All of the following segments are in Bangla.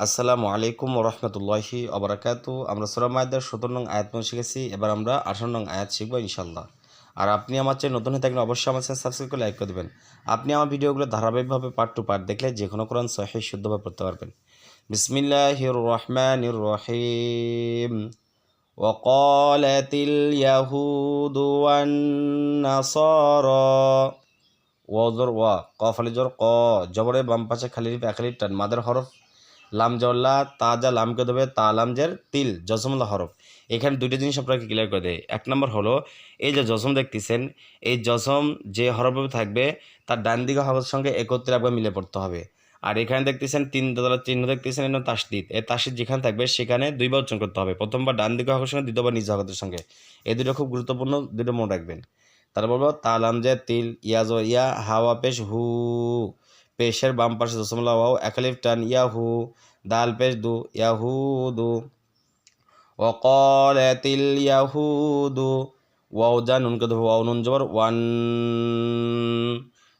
আসসালামু আলাইকুম রহমতুল্লাহি অবরাকাতু আমরা সুরা মায়দের সতেরো নং আয়াত পর্যন্ত শিখেছি এবার আমরা আঠারো নং আয়াত শিখবো ইনশাল্লাহ আর আপনি আমার চেয়ে নতুন হয়ে থাকলে অবশ্যই আমার চ্যানেল সাবস্ক্রাইব করে লাইক করে দেবেন আপনি আমার ভিডিওগুলো ধারাবাহিকভাবে পার্ট টু পার্ট দেখলে যে কোনো কোরআন সহি শুদ্ধভাবে পড়তে পারবেন বিসমিল্লাহির রহমানির রহিম وقالت اليهود والنصارى ওজর ওয়া কফ আলি জোর ক জবরে বাম পাশে খালি রিপ একালি টান মাদের হরফ লাম জল্লা তাজা লামকে দেবে, তা লামজের তিল জসমুল্লা হরফ। এখানে দুইটা জিনিস আপনাকে ক্লিয়ার করে দেয় এক নম্বর হলো, এই যে জসম দেখতেছেন, এই জসম যে হরফে থাকবে, তার ডান দিকে হরফের সঙ্গে একত্রে আপনার মিলে পড়তে হবে। আর এখানে দেখতেছেন, তিন দলার চিহ্ন দেখতেছেন এখানে তাসদিদ। এই তাসদিদ যেখানে থাকবে, সেখানে দুইবার উচ্চারণ করতে হবে। প্রথমবার ডান দিকে হকের সঙ্গে দ্বিতীয়বার নিজ হকের সঙ্গে। এই দুটো খুব গুরুত্বপূর্ণ দুটো মনে রাখবেন। তারপর বলব তালাম যে তিল ইয়াজ ইয়া, হাওয়া পেশ হু। পেশের বাম পাশে দশমলা ওয়াও, একালিফ টান, ইয়াহু, দাল পেশ দু ইয়াহু দু ওকলেতিল ইয়াহুদু, ওয়াও যা, নুনকে ধরবো, ওয়াও নুন জবর, ওয়ান।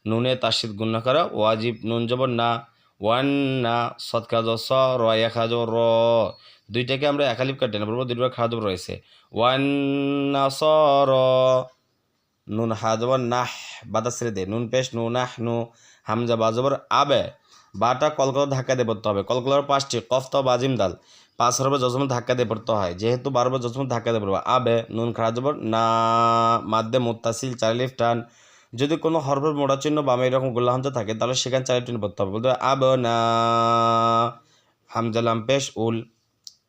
নুনে তাসিদ গুন্না করা, ওয়াজিব নুন জবর না, ওয়ান না, সৎ কাজ স, র এক হাজ র। দুইটাকে আমরা একালিপ কাটে না বলব দুইটা খাদ রয়েছে। ওয়ান না, স, র, নুন হাজ নাহ, বাদা রে দে, নুন পেশ, নু, নাহ, নু হামজা বা জবর আবে বাটা কলকলা ধাক্কা দিয়ে পড়তে হবে। কলকলার পাঁচটি কফত বাজিম দাল পাঁচ হরবে যশম ধাক্কা দিয়ে পড়তে হয়। যেহেতু বারবার যশম ধাক্কা দিয়ে পড়বে। আবে, নুন খাড়া জবর, না মাদ্দে মোত্তাসিল চারিলিফ টান যদি কোনো হরফের মোড়া চিহ্ন বামে এরকম গোল্লা হামজা থাকে, তাহলে সেখানে চারি টিন পড়তে হবে। বলতে আব না, হামজা লাম পেশ, উল,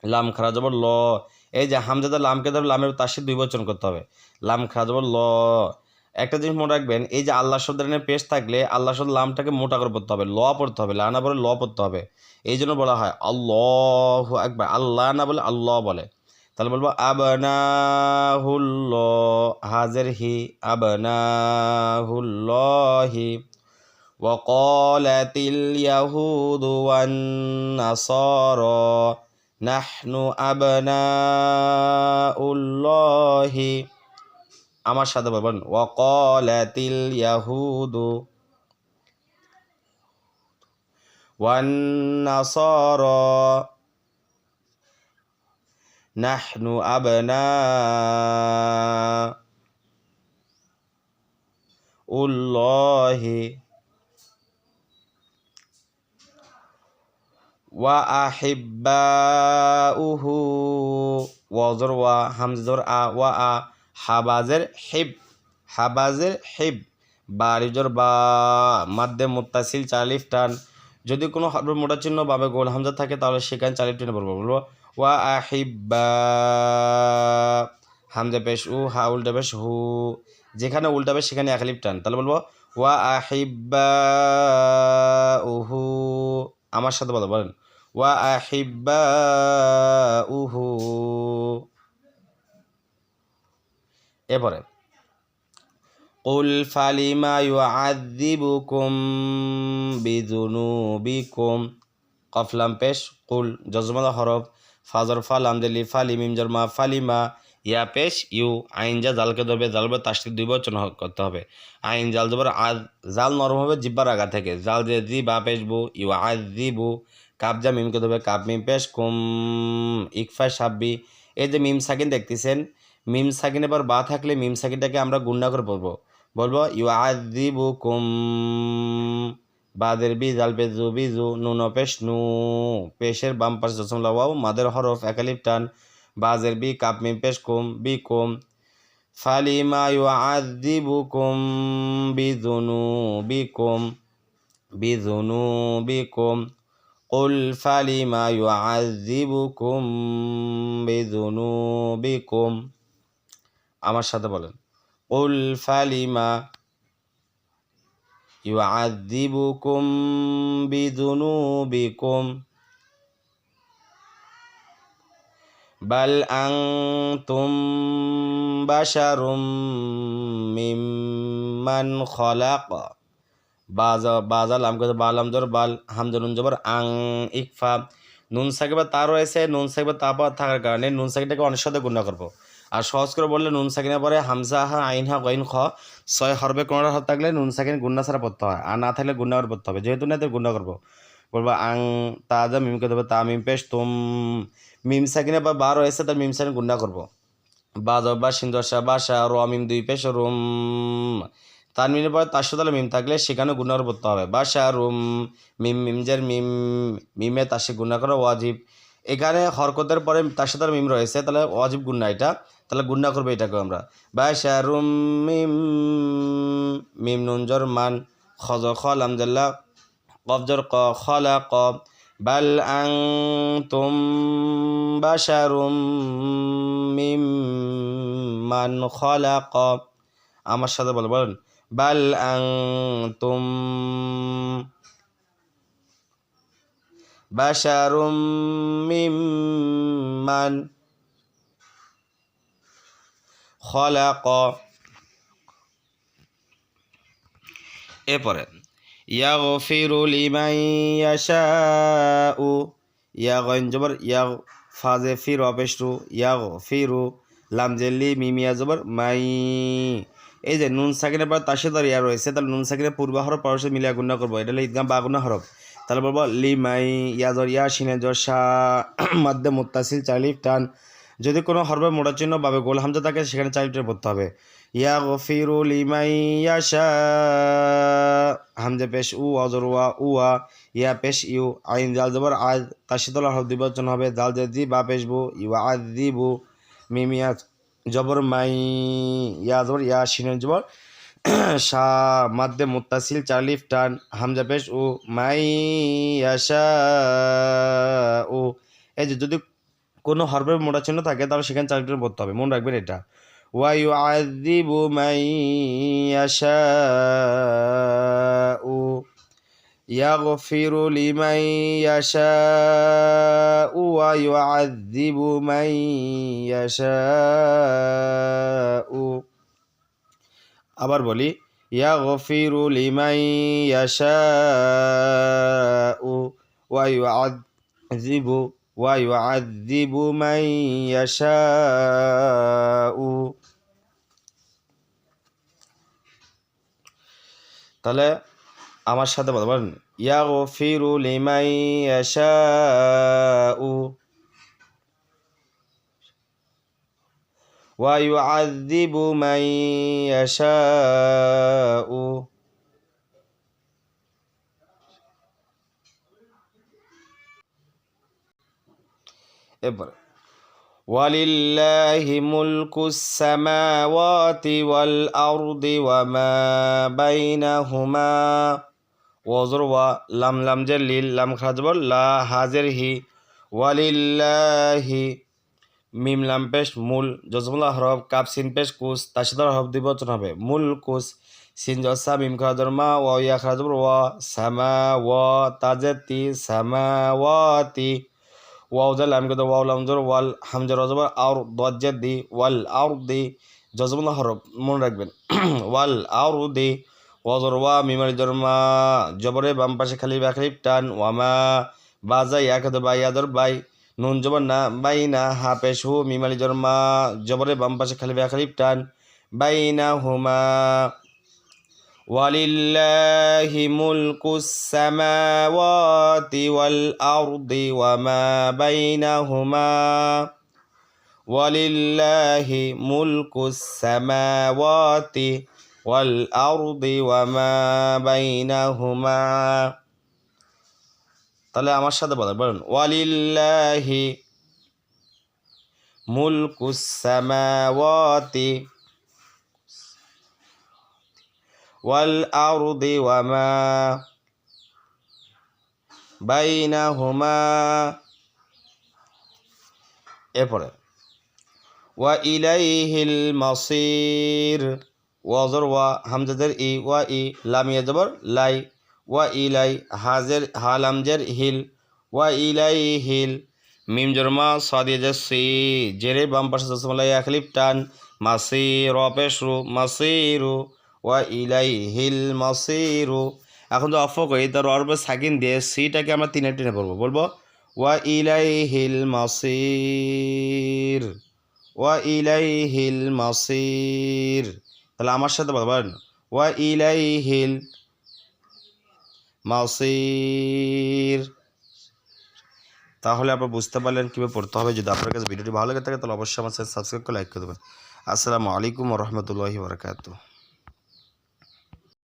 লাম জবর, ল। এই যে হামজাদা লামকে ধরে লামের তাসির দুই বচন করতে হবে। লাম জবর, ল। একটা জিনিস মনে রাখবেন এই যে আল্লাহ শব্দের এখানে পেশ থাকলে আল্লাহ শব্দ লামটাকে মোটা করে পড়তে হবে ল পড়তে হবে লা না বলে ল পড়তে হবে এই জন্য বলা হয় আল্লাহ একবার আল্লাহ না বলে আল্লাহ বলে তাহলে বলবো আবনাহুল্ল হাজের হি আবনাহুল্লাহি وقالت اليهود والنصارى نحن أبناء الله আমার সাথে বলবেন ওয়াকালাতিল ইয়াহুদু والنصارى نحن أبناء الله وأحباؤه وزر وهمزر أ وأ হাবাজের হিব হাবাজের হিব, বারিজর বা মাধ্যে মুত্তাসিল চালিফ টান। যদি কোনো হরফের মোটা চিহ্ন বাবে গোল হামজা থাকে, তাহলে সেখানে চালিফ টেনে বলব। বলব, ওয়া আহিব্বা, হামজা পেশ উ, হা উল্টা পেশ হু। যেখানে উল্টা পেশ, সেখানে একালিফ টান। তাহলে বলব, ওয়া আহিব্বা উহু আমার সাথে বলো, বলেন। ওয়া আহিব্বা উহু এরপরে, কুল ফালিমা ইউআযিবুকুম বিযুনুবিকুম কফলাম পেশ, কুল জজমালা হরফ, ফাজর ফাল আমদেলি ফালি মিম জরমা ফালিমা ইয়া, পেশ, ইউ, আইন যা জালকে ধরবে জালবে তাসটি দুই বচন করতে হবে। আইন, জাল জবর আজ জাল নরম হবে, জিব্বার আগা থেকে। জাল যে জি, বা, পেশ, বু ইউ আজ বু কাবজা মিমকে ধরবে কাব মিম, পেশ, কুম ইকফা সাব্বি। এই যে মিম সাকিন দেখতেছেন মিম সাকিন এবার বা থাকলে মিম সাকিনটাকে আমরা গুন্ডা করে পড়বো বলবো ইউ আদিবু কুম বাদের বি জাল পেজু বিজু নুন পেশ নু পেশের বাম পাশে জসম লাওয়াও মাদের হরফ একালিপ টান বাজের বি কাপ মিম পেশ কুম বি কুম ফালিমা ইউ আদিবু কুম বিজুনু বিকুম বিজুনু বিকুম قل فلما يعذبكم بذنوبكم আমার সাথে বলেন। উল ফালিমা ইউআযিবুকুম বিযুনুবিকুম বাল আনতুম বাশারুম মিম্মান খলাক। বাজা লাম জবর, বাল হামজা নুন জবর, আং, ইকফা। নুন, সাকিবা তা রয়েছে, নুন, সাকিবা তা থাকার কারণে নুন সাকিটাকে অনেক সাথে গুণা করব। আর সহজ করে বললে নুন সাকিনের পরে হামজা হা, আইন হা, গইন খ। ছয় হরবে কোনোটা হাত থাকলে নুন সাকিন গুন্না ছাড়া পড়তে হয়। আর না থাকলে গুন্না করে পড়তে হবে। যেহেতু না গুন্না করব। বলব আং তাজা মিমকে দেবো তা মিম পেশ, তুম মিম সাকিনে বা বার হয়েছে তার মিম সাকিন গুন্ডা করব। বাজ বা সিন্দসা বাসা র, মিম দুই পেশ, রুম। তার মিমের পরে তার সাথে মিম থাকলে সেখানে গুণার পড়তে হবে। বাসা রুম, মিম মিমজের মিম, মিমে তার সে গুণা করা, ওয়াজিব। এখানে হরকতের পরে তার সাথে মিম রয়েছে, তাহলে ওয়াজিব গুন্না এটা। তাহলে গুন্না করবে এটাকে আমরা। বাসা রুম মিম মিম নুনজর মান, খজ খল আমজাল্লাহ কবজর ক খলা কব বাল আং তুম বাসারুম মিম মান খলা কব আমার সাথে বলে, বলেন। বাল আং তুম বাসারুম মিম মান খলাক এরপরে ইয়াগফিরু লিমান ইয়াশাউ ইয়া গইন জবর ইয়া ফাজে ফির অপেশরু ইয়াগফিরু লাম জেলি মিমিয়া জবর মাই। এই যে নুন সাকিনের পর তার সাথে ইয়া রয়েছে, তাহলে নুন সাকিনের পূর্ব হরফ পরশে মিলিয়া গুণা করব। এটা হলো ঈদগাম বা গুণা হরফ। তাহলে বলব, লি মাই, ইয়া সিনে জর শাহ মাদ্দে মুত্তাসিল চালিফ টান। যদি কোনো হরফে মোড়া চিহ্ন বাবে গোল হামজা থাকে, সেখানে চালিফটা পড়তে হবে। ইয়া গফিরু লিমাই ইয়াশা, হামজা পেশ উ, অজর ওয়া, উয়া, ইয়া পেশ ইউ, আইন জাল জবর আজ সাথে হরফ দিবচন হবে। জাল যদি বা পেশ বু, ইউ আজ দিবু মিমিয়া জবর, মাই, ইয়া, জবর, ইয়া সিনের জবর। শা মাদ্দে, মুত্তাসিল চালিফ টান, হামজা পেশ উ, মাই, ইয়াশা, উ। এই যে যদি কোনো হরফের মোটা চিহ্ন থাকে তাহলে সেখানে চালিফটা পড়তে হবে মনে রাখবেন এটা ওয়াইউ আদিবু মাই ইয়াশা يغفر لمن يشاء ويعذب من يشاء আবার বলি ইয়াগফিরু লিমান ইয়াশাউ ওয়া ইউআযযিবু ওয়া ইউআযযিবু মান ইয়াশাউ তাহলে আমার সাথে বলতে পারেন ইয়াগফিরু লিমান ইয়াশাউ ويعذب من يشاء এরপরে, ওয়ালিল্লাহি মুলকুস সামাওয়াতি ওয়াল আরদি ওয়া মা বাইনাহুমা। ওয়াজর ওয়া, লাম লাম জের লিল, লাম খাজবর লা হাজির হি, ওয়ালিল্লাহি মিম, লাম পেশ, মূল জজমুল্লাহ হরফ কাপ, সিন পেশ, কুস তাসিদার হরফ দ্বিবচন হবে, মূল, কুস, সিন জসা মিম খাজর মা, ওয়া, ইয়া খাজবর ওয়া সামা ওয়া তাজেতি সামাওয়াতি। ওয়াতি ওয়াও জাল লাম কদ ওয়াও লাম জর, ওয়াল হামজা রজবর আর দজ্জের দি, ওয়াল আর দি জজমুল্লাহ হরফ মনে রাখবেন। ওয়াল আর দি ওয়াজর ওয়া মিমারি জরমা জবরে বাম পাশে খালি বাখালিপ টান ওয়ামা বাজা ইয়াকাদ বা ইয়াদর বাই নুন জবর না, বাই না, হা পেশ হু মিমালি জরমা জবরে বাম পাশে খালি বাখালিপ টান, বাই না হুমা ولله ملك السماوات والأرض وما بينهما ولله ملك السماوات والأرض وما بينهما তাহলে আমার সাথে বলেন বলেন ওয়ালিল্লাহি মুলকুস সামাওয়াতি আরদি ওয়ামা বাইনাহুমা। এরপরে, ওয়া ইলাইহিল মাসির। ওয়াজর ওয়া হামজাদের ই, ওয়া ই লামিয়া জবর, লাই, ওয়া ইলাই হাজের হালামজের হিল, ওয়া ইলাই হিল মিম জরমা সাদিয়া সি। জেরে বাম পাশে জসমলাই আখলিফ টান মাসি রপেশরু মাসিরু ওয়া ইলাই হিল মাসিরু। এখন তো অফ করি, তার অর্বে সাকিন দিয়ে সিটাকে আমরা তিনে টেনে বলব বলব? ওয়া ইলাই হিল মাসির। ওয়া ইলাই হিল মাসির। তাহলে আমার সাথে বলবেন ওয়া ইলাই হিল মাসির। তাহলে আপনারা বুঝতে পারলেন কীভাবে পড়তে হবে। যদি আপনার কাছে ভিডিওটি ভালো লেগে থাকে, তাহলে অবশ্যই আমার সাথে সাবস্ক্রাইব করে লাইক করে দেবেন। আসসালামু আলাইকুম রহমতুল্লাহি বরকাতু